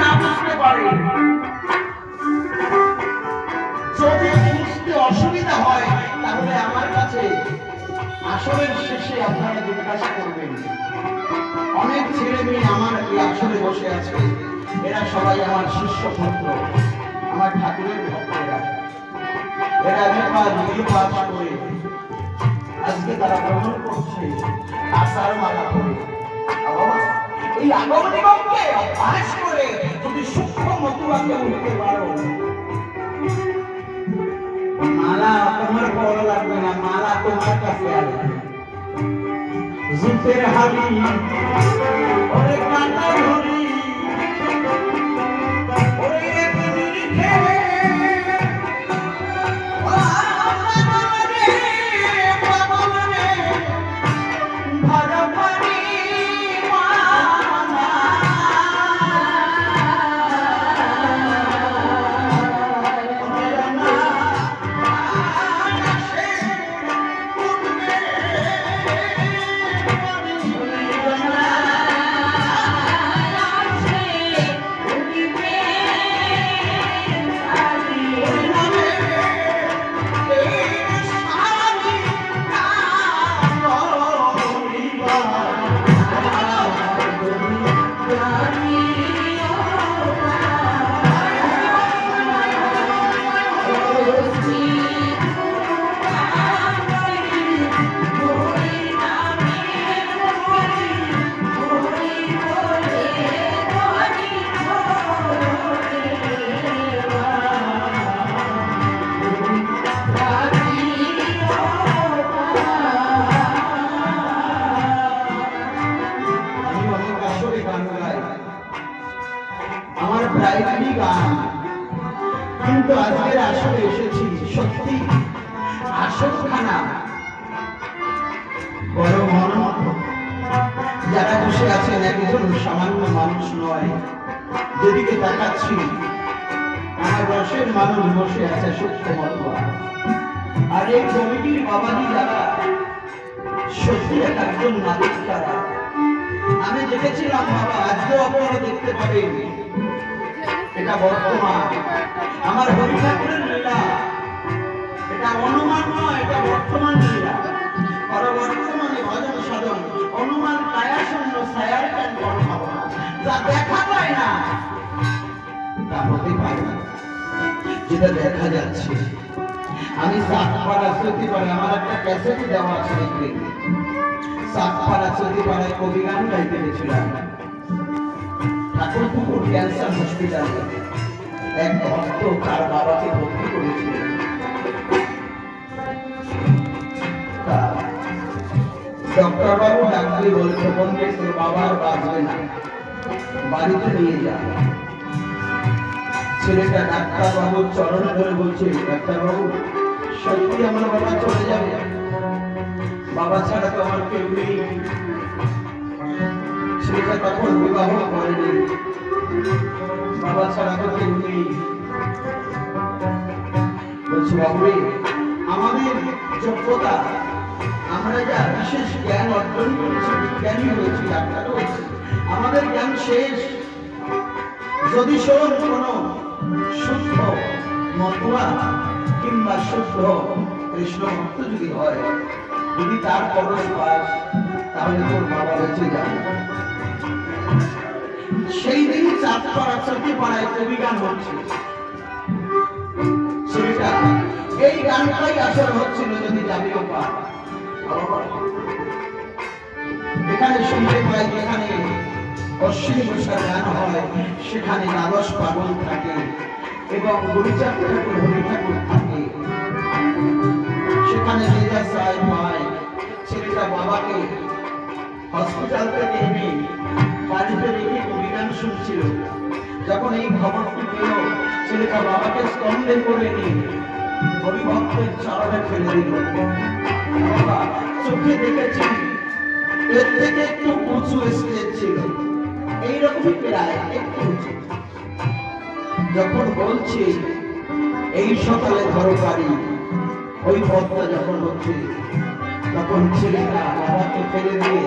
না বুঝতে পারে। যদি বুঝতে অসুবিধা হয় তাহলে আমার কাছে আসরের শেষে আপনারা জিজ্ঞাসা করবেন। অনেক ছেলে মেয়ে আমার এই আসরে বসে আছে। এরা সবাই আমার শিষ্য পুত্র আমার ঠাকুরের ভক্তেরা। এরা নেপাল নির্বাস করে। আজকে তারা ভ্রমণ করছে আশার মালা করে বাবা, এই আগমনীগণকে অভ্যাস করে তুমি সূক্ষ্ম মতুয়াকে উঠতে পারো। মালা তোমার বড় লাগবে না, মালা তোমার কাছে আসবে। জুতের হাবি কাটা ধরি কিন্তু আজকের আসরে এসেছি, সত্যি আসরখানা বড় মনোমত যারা বসে আছেন, একজন সামান্য মানুষ নয়, যেদিকে তাকাচ্ছি, আমার রসের মানুষ বসে আছে সত্য মতবা আর এই কমিটির বাবাজি যারা সত্যি এক একজন নাগরিক তারা। আমি দেখেছিলাম বাবা, আজকেও আপনারা দেখতে পাবেন। এটা বর্তমান আমার হরি লীলা। এটা অনুমান নয়, এটা বর্তমান লীলা। আর বর্তমানে ভজন সাধন। অনুমান কায়া শূন্য ছায়ার যা দেখা যায় না, তা হতে পারে যেটা দেখা যাচ্ছে, আমি সাতপাড়া পারে আমার একটা ক্যাসেটই দেওয়া আছে সাতপাড়া সতীপাড়ায় কবি গান গাইতে গেছিলাম। ঠাকুর পুকুর ক্যান্সার হসপিটালে এক ভক্ত তার বাবাকে ভর্তি করেছিল। ডক্টর বাবু ডাক্তারি বলছে বন্ধু তোর বাবা বাঁচবে না। বাড়িতে নিয়ে যা। ছেলেটা ডাক্তার বাবুর চরণ ধরে বলছে ডাক্তার বাবু সত্যি আমার বাবা চলে যাবে? বাবা ছাড়া তো আমার কেউ নেই। ছেলেটা তখন বিবাহ করেনি। বাবা ছাড়া তো কেউ নেই। বলছি, বাবুরে, আমাদের যোগ্যতা, আমরা যা বিশেষ জ্ঞান অর্জন করেছি, বিজ্ঞানী হয়েছি ডাক্তার হয়েছি, আমাদের জ্ঞান শেষ। যদি শোন কোন শুদ্ধ মতুয়া কিংবা শুদ্ধ কৃষ্ণ ভক্ত যদি হয়, যদি তার পরশ পাস, তাহলে তোর বাবা বেঁচে যাবে। সেই দিন চাঁদ পাড়া পাড়ায় কবি গান হচ্ছে ছেলেটা এই গানটাই আসর হচ্ছিল যদি যাবিও পা এখানে শুনতে পাই যেখানে অশ্বিন বৈশাখ গান হয়, সেখানে নালস পাগল থাকে এবং গুরিচাঁদ ঠাকুর, হরি ঠাকুর থাকে। সেখানে মেজা সাহেব পায় ছেলেটা বাবাকে হসপিটাল থেকে এনে বাড়িতে রেখে শুনছিল। যখন এই খবরটি পেল, ছেলেটা বাবাকে স্তম্ভে করে নিয়ে ফেলে দিল। বাবা চোখে দেখেছি, এর থেকে একটু উঁচু স্টেজ ছিল। এইরকমই প্রায় একটু উঁচু। যখন বলছি, এই সকালে ধরো বাড়ি। ওই পথটা যখন হচ্ছে, তখন ছেলেটা বাবাকে ফেলে দিয়ে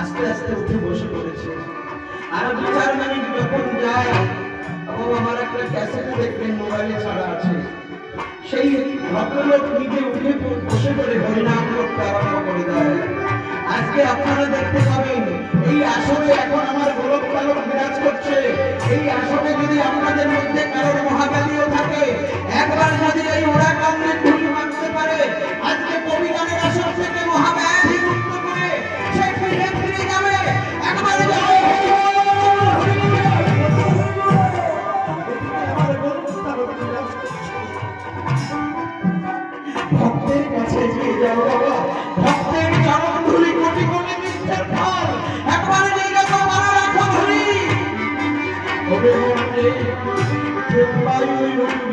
আস্তে আস্তে উঠে বসে পড়েছে। আর দু চার মিনিট যখন যায়, তখন আমার একটা ক্যাসেট দেখবেন, মোবাইলে ছাড়া আছে। সেই ভদ্রলোক নিজে উঠে বসে পড়ে, হরিনাম করতে আরম্ভ করে দেয়। আজকে আপনারা দেখতে পাবেন, এই আসরে এখন আমার গোলক পালক বিরাজ করছে। এই আসরে যদি আপনাদের মধ্যে কারোর মহাকালীও থাকে, একবার যদি এই ওরা কান্দে প্রেম বায়ু উঠবে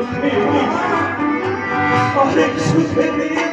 সুখে অনেক সুখে দিয়ে